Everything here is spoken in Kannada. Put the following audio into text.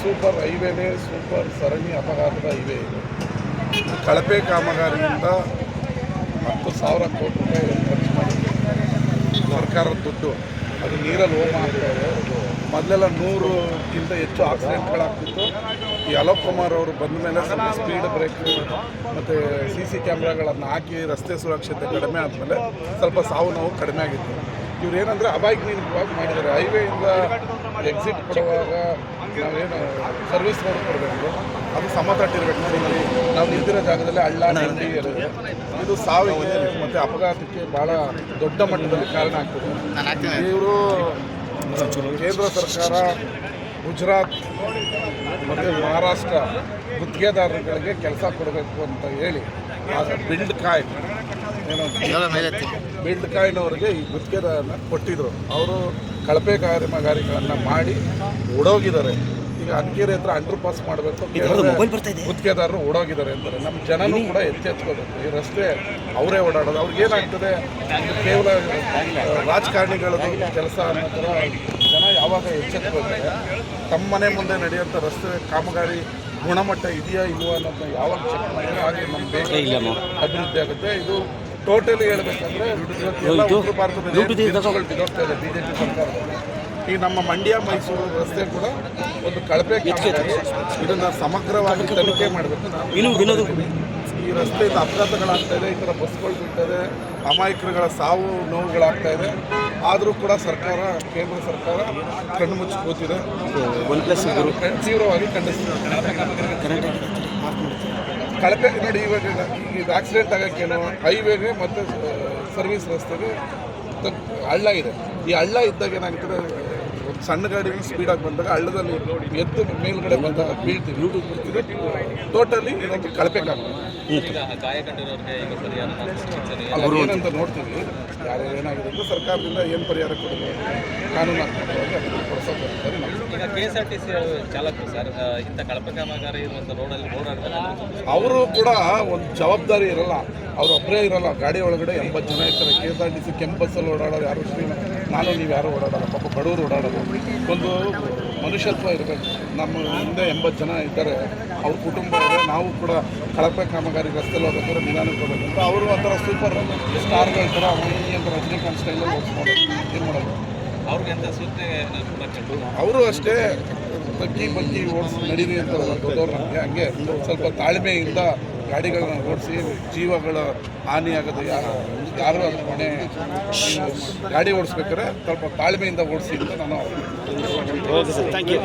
ಸೂಪರ್ ಹೈವೇನೇ ಸೂಪರ್ ಸರಣಿ ಅಪಘಾತದ ಹೈವೇ ಇದು. ಕಳಪೆ ಕಾಮಗಾರಿಯಿಂದ ಹತ್ತು ಸಾವಿರ ಕೋಟಿ ರೂಪಾಯಿ ಖರ್ಚು ಮಾಡಿದೆ ಸರ್ಕಾರದ ದುಡ್ಡು, ಅದು ನೀರಲ್ಲಿ ಹೋಮ ಆಗ್ತಾ ಇದೆ. ಮೊದಲೆಲ್ಲ ನೂರಕ್ಕಿಂತ ಹೆಚ್ಚು ಆಕ್ಸಿಡೆಂಟ್ಗಳಾಗ್ತಿತ್ತು. ಈ ಅಲೋಕ್ ಕುಮಾರ್ ಅವರು ಬಂದ ಮೇಲೆ ಸ್ವಲ್ಪ ಸ್ಪೀಡ್ ಬ್ರೇಕ್ ಮತ್ತು ಸಿ ಸಿ ಕ್ಯಾಮ್ರಾಗಳನ್ನು ಹಾಕಿ ರಸ್ತೆ ಸುರಕ್ಷತೆ ಕಡಿಮೆ ಆದಮೇಲೆ ಸ್ವಲ್ಪ ಸಾವು ನೋವು ಕಡಿಮೆ ಆಗಿತ್ತು. ಇವ್ರು ಏನಂದರೆ ಅಬಾಯ್ಜ್ಞಾನಿಕವಾಗಿ ಮಾಡಿದ್ದಾರೆ. ಹೈವೇಯಿಂದ ಎಕ್ಸಿಟ್ ಕೊಡುವಾಗ ನಾವೇನು ಸರ್ವಿಸ್ ರೋಡ್ ಕೊಡಬೇಕು ಅದು ಸಮತಟ್ಟಿರ್ಬೇಕು. ನೋಡಿ ಇಲ್ಲಿ ನಾವು ನಿಂತಿರೋ ಜಾಗದಲ್ಲಿ ಹಳ್ಳ ನಂದಿ ಇರುತ್ತೆ. ಇದು. ಸಾವಿಗೆ ಮತ್ತು ಅಪಘಾತಕ್ಕೆ ಭಾಳ ದೊಡ್ಡ ಮಟ್ಟದಲ್ಲಿ ಕಾರಣ ಆಗ್ತದೆ. ಇವರು ಕೇಂದ್ರ ಸರ್ಕಾರ ಗುಜರಾತ್ ಮತ್ತು ಮಹಾರಾಷ್ಟ್ರ ಗುತ್ತಿಗೆದಾರರುಗಳಿಗೆ ಕೆಲಸ ಕೊಡಬೇಕು ಅಂತ ಹೇಳಿ ಬಿಲ್ಡ್ ಕಾಯ್ ಬಿಲ್ಡ್ ಬಿಲ್ಡ್ ಅವರಿಗೆ ಈ ಗುತ್ತಿಗೆದಾರನ ಕೊಟ್ಟಿದ್ರು. ಅವರು ಕಳಪೆ ಕಾಮಗಾರಿಗಳನ್ನು ಮಾಡಿ ಓಡೋಗಿದ್ದಾರೆ. ಈಗ ಅಂಕೇರಿ ಹತ್ರ ಅಂಡರ್ ಪಾಸ್ ಮಾಡಬೇಕು. ಗುತ್ತಿಗೆದಾರರು ಓಡೋಗಿದ್ದಾರೆ ಅಂತಾರೆ. ನಮ್ಮ ಜನನೂ ಕೂಡ ಎಚ್ಚೆತ್ಕೋಬೇಕು. ಈ ರಸ್ತೆ ಅವರೇ ಓಡಾಡೋದು. ಅವ್ರಿಗೆ ಏನಾಗ್ತದೆ? ಕೇವಲ ರಾಜಕಾರಣಿಗಳದ್ದು ಕೆಲಸ ಅನ್ನೋ ಥರ ಜನ ಯಾವಾಗ ಎಚ್ಚೆತ್ಕೋತಾರೆ? ತಮ್ಮ ಮನೆ ಮುಂದೆ ನಡೆಯುವಂಥ ರಸ್ತೆ ಕಾಮಗಾರಿ ಗುಣಮಟ್ಟ ಇದೆಯಾ ಇಲ್ವಾ ಅನ್ನೋದನ್ನ ಯಾವಾಗ ಚೆಕ್ ಮಾಡಿದ್ರೆ ಹಾಗೆ ನಮ್ಮ ದೇಶ ಅಭಿವೃದ್ಧಿ ಆಗುತ್ತೆ. ಇದು ಟೋಟಲಿ ಹೇಳ್ಬೇಕಂದ್ರೆ ಉತ್ತರ ಭಾರತದಲ್ಲಿ ಇದೆ ಬಿಜೆಪಿ ಸರ್ಕಾರದಲ್ಲಿ ಈ ನಮ್ಮ ಮಂಡ್ಯ ಮೈಸೂರು ರಸ್ತೆ ಕೂಡ ಒಂದು ಕಳಪೆ. ಇದನ್ನ ಸಮಗ್ರವಾಗಿ ತನಿಖೆ ಮಾಡಬೇಕು ಈ ರಸ್ತೆಯಿಂದ ಅಪಘಾತಗಳಾಗ್ತಾ ಇದೆ ಈ ಥರ ಬಸ್ಗಳು ಬಿಡ್ತದೆ ಅಮಾಯಕರುಗಳ ಸಾವು ನೋವುಗಳಾಗ್ತಾ ಇದೆ. ಆದರೂ ಕೂಡ ಸರ್ಕಾರ ಕೇಂದ್ರ ಸರ್ಕಾರ ಕಣ್ಣು ಮುಚ್ಚಿ ಕೂತಿದೆ ಒನ್ ಪ್ಲಸ್ ತೀವ್ರವಾಗಿ ಖಂಡಿಸ್ತಿದೆ. ಕಳಪೆ ನೋಡಿ ಇವಾಗ ಈಗ ಇದು ಆಕ್ಸಿಡೆಂಟ್ ಆಗೋಕ್ಕೇನು ಹೈವೇಗೆ ಮತ್ತು ಸರ್ವಿಸ್ ರಸ್ತೆಗೆ ತಗ್- ಹಳ್ಳ ಇದೆ. ಈ ಹಳ್ಳ ಇದ್ದಾಗ ಏನಾಗ್ತದೆ ಒಂದು ಸಣ್ಣ ಗಾಡಿ ಸ್ಪೀಡಾಗಿ ಬಂದಾಗ ಹಳ್ಳದಲ್ಲಿ ಎದ್ದು ಮೇಲ್ಗಡೆ ಬಂದಾಗ ಬೀಳ್ತೀವಿ ಟೋಟಲಿ ಇದೊಂದು ಕಳಪೆ ಅಲ್ಲ ಏನಂತ ನೋಡ್ತೀವಿ. ಯಾರು ಏನಾಗಿದೆ ಸರ್ಕಾರದಿಂದ ಏನು ಪರಿಹಾರ ಕೊಡಬೇಕು ಕಾನೂನು ಅದನ್ನು ಕೊಡಿಸೋಕೆ ಸರಿ ನಾವು ಈಗ K S R T C ಚಾಲಕರು ಸರ್ ಇಂಥ ಕಳಪೆ ಕಾಮಗಾರಿ ಇರುವಂಥ ರೋಡಲ್ಲಿ ಓಡಾಡ್ತಾರೆ ಅವರು ಕೂಡ ಒಂದು ಜವಾಬ್ದಾರಿ ಇರಲ್ಲ. ಅವ್ರು ಒಬ್ಬರೇ ಇರಲ್ಲ. ಗಾಡಿ ಒಳಗಡೆ ಎಂಬತ್ತು ಜನ ಇರ್ತಾರೆ. K S R T C ಕೆಂಪಸ್ಸಲ್ಲಿ ಓಡಾಡೋರು ಯಾರು ನಾನು ನೀವು ಯಾರು ಓಡಾಡಲ್ಲ. ಪಾಪ ಬಡವರು ಓಡಾಡೋದು. ಒಂದು ಮನುಷ್ಯತ್ವ ಇರಬೇಕು. ನಮ್ಮ ಹಿಂದೆ ಎಂಬತ್ತು ಜನ ಇದ್ದಾರೆ. ಅವ್ರ ಕುಟುಂಬ ಇದೆ ನಾವು ಕೂಡ ಕಳಪೆ ಕಾಮಗಾರಿ ರಸ್ತೆಲಿ ಹೋಗ್ಬೇಕಾದ್ರೆ ನಿಧಾನಕ್ಕೆ ಹೋಗ್ಬೇಕು ಅಂತ ಅವರು ಒಂಥರ ಸೂಪರ್ ಸ್ಟಾರ್ಗಳ ಥರ ಈ ಅಂತ ರಜನಿಕಾಂತ್ ಸ್ಟೈಲಲ್ಲಿ ಓಡಿಸ್ಕೊಂಡು ಏನು ಮಾಡೋದು? ಅವ್ರಿಗೆ ಅಂತ ಸೂಚನೆ ಅವರು ಅಷ್ಟೇ ಬಗ್ಗಿ ಬಗ್ಗಿ ಓಡಿಸಿ ನಡೀರಿ ಅಂತ ದೊಡ್ಡವ್ರು ನಮಗೆ ಹಂಗೆ. ಸ್ವಲ್ಪ ತಾಳ್ಮೆಯಿಂದ ಗಾಡಿಗಳನ್ನ ಓಡಿಸಿ ಜೀವಗಳ ಹಾನಿಯಾಗದು ಯಾರು ಯಾರು ಅದ್ರ ಮನೆ ಗಾಡಿ ಓಡಿಸ್ಬೇಕಾದ್ರೆ ಸ್ವಲ್ಪ ತಾಳ್ಮೆಯಿಂದ ಓಡಿಸಿ ಅಂತ ನಾನು ಓಕೆ ಸರ್ ಥ್ಯಾಂಕ್ ಯು